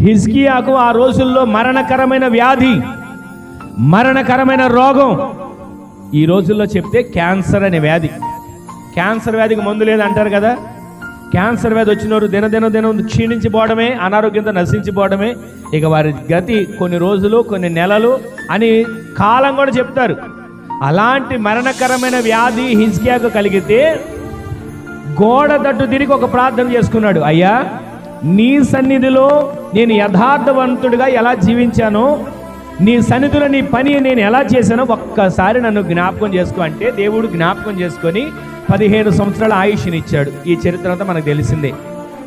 హిజ్కియాకు ఆ రోజుల్లో మరణకరమైన వ్యాధి మరణకరమైన రోగం. ఈ రోజుల్లో చెప్తే క్యాన్సర్ అనే వ్యాధి. క్యాన్సర్ వ్యాధికి మందు లేదు అంటారు కదా? క్యాన్సర్ వ్యాధి వచ్చిన వారు దినదిన దినం క్షీణించిపోవడమే అనారోగ్యంతో నశించిపోవడమే. ఇక వారి గతి కొన్ని రోజులు కొన్ని నెలలు అని కాలం కూడా చెప్తారు. అలాంటి మరణకరమైన వ్యాధి హిజ్కియాకు కలిగితే గోడ తట్టు తిరిగి ఒక ప్రార్థన చేసుకున్నాడు. అయ్యా నీ సన్నిధిలో నేను యథార్థవంతుడిగా ఎలా జీవించానో నీ సన్నిధిలో నీ పని నేను ఎలా చేశానో ఒక్కసారి నన్ను జ్ఞాపకం చేసుకో అంటే దేవుడు జ్ఞాపకం చేసుకొని పదిహేను సంవత్సరాల ఆయుష్నిచ్చాడు. ఈ చరిత్ర అంతా మనకు తెలిసిందే.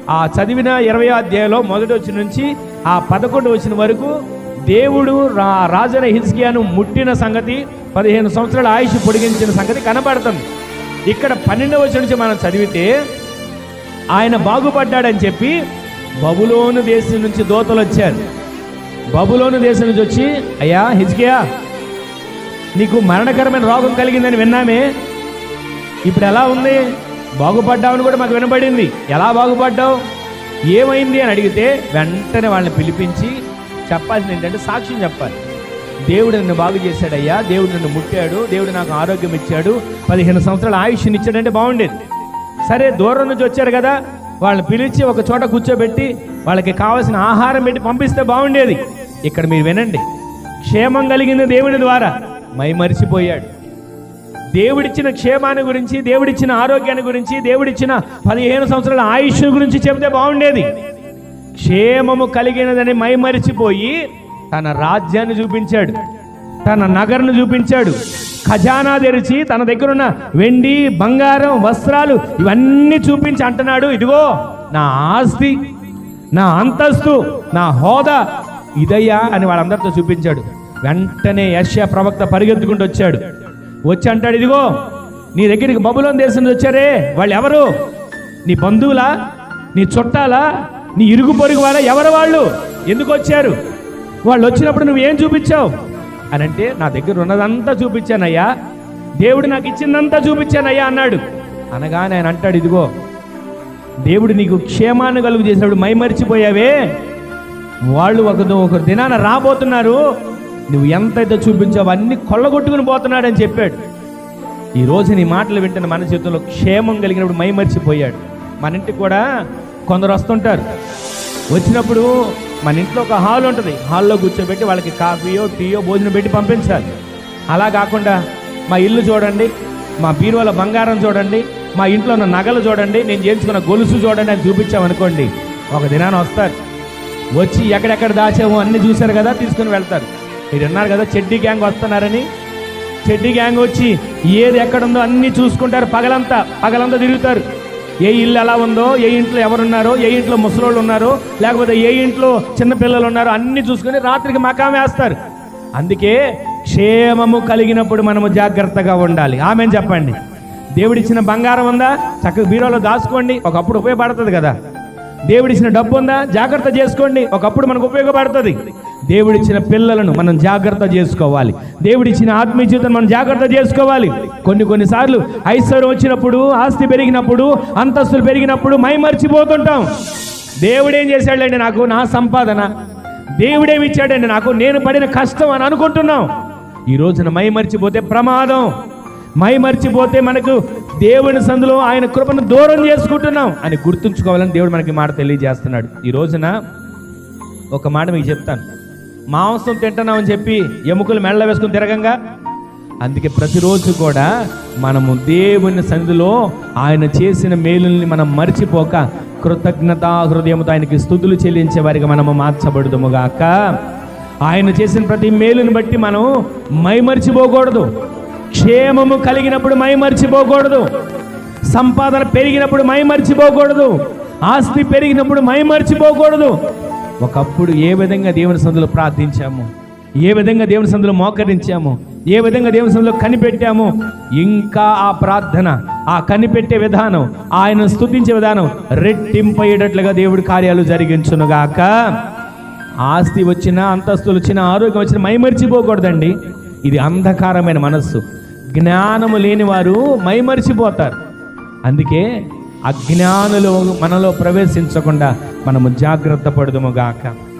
ఆ చదివిన ఇరవై అధ్యాయంలో మొదటి వచ్చిన నుంచి ఆ పదకొండు వచ్చిన వరకు దేవుడు రా రాజన హిజ్కియాను ముట్టిన సంగతి పదిహేను సంవత్సరాల ఆయుష్ పొడిగించిన సంగతి కనబడుతుంది. ఇక్కడ పన్నెండవ వచ్చిన నుంచి మనం చదివితే ఆయన బాగుపడ్డాడని చెప్పి బబులోను దేశం నుంచి దోతలు వచ్చారు. బబులోను దేశం నుంచి వచ్చి అయ్యా హిజ్కియా నీకు మరణకరమైన రోగం కలిగిందని విన్నామే. ఇప్పుడు ఎలా ఉంది? బాగుపడ్డావని కూడా మాకు వినబడింది. ఎలా బాగుపడ్డావు? ఏమైంది? అని అడిగితే వెంటనే వాళ్ళని పిలిపించి చెప్పాల్సింది ఏంటంటే సాక్ష్యం చెప్పాలి. దేవుడు నన్ను బాగు చేశాడయ్యా దేవుడు నన్ను ముట్టాడు. దేవుడు నాకు ఆరోగ్యం ఇచ్చాడు. పదిహేను సంవత్సరాల ఆయుష్ని ఇచ్చాడంటే బాగుండేది. సరే దూరం నుంచి వచ్చారు కదా. వాళ్ళని పిలిచి ఒక చోట కూర్చోబెట్టి వాళ్ళకి కావాల్సిన ఆహారం పెట్టి పంపిస్తే బాగుండేది. ఇక్కడ మీరు వినండి. క్షేమం కలిగింది దేవుడి ద్వారా మై మరిచిపోయాడు దేవుడిచ్చిన క్షేమాన్ని గురించి దేవుడిచ్చిన ఆరోగ్యాన్ని గురించి దేవుడిచ్చిన పదిహేను సంవత్సరాల ఆయుష్ గురించి చెబితే బాగుండేది. క్షేమము కలిగినదని మైమరిచిపోయి తన రాజ్యాన్ని చూపించాడు. తన నగర్ను చూపించాడు. ఖజానా తెరిచి తన దగ్గరున్న వెండి బంగారం వస్త్రాలు ఇవన్నీ చూపించి అంటున్నాడు. ఇదిగో నా ఆస్తి నా అంతస్తు నా హోదా ఇదయ్యా అని వాళ్ళందరితో చూపించాడు. వెంటనే యశ్యా ప్రవక్త పరిగెత్తుకుంటూ వచ్చాడు. వచ్చి అంటాడు ఇదిగో నీ దగ్గరికి బబులోని దేశం నుంచి వచ్చారే. వాళ్ళు ఎవరు నీ బంధువులా? నీ చుట్టాలా? నీ ఇరుగు పొరుగు వాళ్ళ ఎవరు వాళ్ళు? ఎందుకు వచ్చారు? వాళ్ళు వచ్చినప్పుడు నువ్వేం చూపించావు? అని అంటే నా దగ్గర ఉన్నదంతా చూపించానయ్యా. దేవుడు నాకు ఇచ్చిందంతా చూపించానయ్యా అన్నాడు. అనగానే ఆయన అంటాడు ఇదిగో దేవుడు నీకు క్షేమాన్ని కలుగు చేసినప్పుడు మైమరిచిపోయావే వాళ్ళు ఒక ఒక దినాన రాబోతున్నారు. నువ్వు ఎంతైతే చూపించావో అన్ని కొల్లగొట్టుకుని పోతున్నాడని చెప్పాడు. ఈ రోజు నీ మాటలు వింటున్న మన జీవితంలో క్షేమం కలిగినప్పుడు మైమరిచిపోయాడు మన ఇంటికి కూడా కొందరు వస్తుంటారు. వచ్చినప్పుడు మన ఇంట్లో ఒక హాల్ ఉంటుంది. హాల్లో కూర్చోబెట్టి వాళ్ళకి కాఫీయో టీయో భోజనం పెట్టి పంపించాలి. అలా కాకుండా మా ఇల్లు చూడండి మా బీరువాల బంగారం చూడండి మా ఇంట్లో ఉన్న నగలు చూడండి నేను చేయించుకున్న గొలుసు చూడండి అని చూపించామనుకోండి ఒక దినాన వస్తారు. వచ్చి ఎక్కడెక్కడ దాచామో అన్ని చూశారు కదా తీసుకుని వెళ్తారు. మీరు అన్నారు కదా చెడ్డీ గ్యాంగ్ వస్తున్నారని? చెడ్డీ గ్యాంగ్ వచ్చి ఏది ఎక్కడుందో అన్నీ చూసుకుంటారు పగలంతా. పగలంతా తిరుగుతారు. ఏ ఇల్లు ఎలా ఉందో ఏ ఇంట్లో ఎవరున్నారో ఏ ఇంట్లో ముసలోళ్ళు ఉన్నారో లేకపోతే ఏ ఇంట్లో చిన్నపిల్లలు ఉన్నారో అన్ని చూసుకొని రాత్రికి మకాం వేస్తారు. అందుకే క్షేమము కలిగినప్పుడు మనము జాగ్రత్తగా ఉండాలి. ఆమె చెప్పండి. దేవుడిచ్చిన బంగారం ఉందా? చక్కగా బీరోలో దాచుకోండి. ఒకప్పుడు ఉపయోగపడుతుంది కదా. దేవుడిచ్చిన డబ్బు ఉందా? జాగ్రత్త చేసుకోండి. ఒకప్పుడు మనకు ఉపయోగపడుతుంది. దేవుడిచ్చిన పిల్లలను మనం జాగ్రత్త చేసుకోవాలి. దేవుడిచ్చిన ఆత్మీయ జీవితం మనం జాగ్రత్త చేసుకోవాలి. కొన్ని కొన్నిసార్లు ఐశ్వర్యం వచ్చినప్పుడు ఆస్తి పెరిగినప్పుడు అంతస్తులు పెరిగినప్పుడు మై మర్చిపోతుంటాం. దేవుడేం చేశాడండి నాకు? నా సంపాదన. దేవుడేమి ఇచ్చాడండి నాకు? నేను పడిన కష్టం అని అనుకుంటున్నాం. ఈ రోజున మై మర్చిపోతే ప్రమాదం. మై మర్చిపోతే మనకు దేవుని సందులో ఆయన కృపను దూరం చేసుకుంటున్నాం అని గుర్తుంచుకోవాలని దేవుడు మనకి మాట తెలియజేస్తున్నాడు. ఈ రోజున ఒక మాట మీకు చెప్తాను. మాంసం తింటున్నామని చెప్పి ఎముకలు మెళ్ళ వేసుకుని తిరగంగా? అందుకే ప్రతిరోజు కూడా మనము దేవుని సంధిలో ఆయన చేసిన మేలుల్ని మనం మర్చిపోక కృతజ్ఞత హృదయంతో ఆయనకి స్థుతులు చెల్లించే వారికి మనము మార్చబడదుముగాక. ఆయన చేసిన ప్రతి మేలుని బట్టి మనం మైమర్చిపోకూడదు. క్షేమము కలిగినప్పుడు మైమర్చిపోకూడదు. సంపాదన పెరిగినప్పుడు మైమర్చిపోకూడదు. ఆస్తి పెరిగినప్పుడు మైమర్చిపోకూడదు. ఒకప్పుడు ఏ విధంగా దేవుని సందులో ప్రార్థించాము? ఏ విధంగా దేవుని సందులో మోకరించాము? ఏ విధంగా దేవుని సందులో కనిపెట్టాము? ఇంకా ఆ ప్రార్థన ఆ కనిపెట్టే విధానం ఆయన స్థుతించే విధానం రెట్టింపయ్యేటట్లుగా దేవుడి కార్యాలు జరిగించునుగాక. ఆస్తి వచ్చినా అంతస్తులు వచ్చినా ఆరోగ్యం వచ్చినా మైమరిచిపోకూడదండి. ఇది అంధకారమైన మనస్సు. జ్ఞానము లేని వారు మైమరిచిపోతారు. అందుకే అజ్ఞానులు మనలో ప్రవేశించకుండా మనము జాగ్రత్త పడదుము గాక.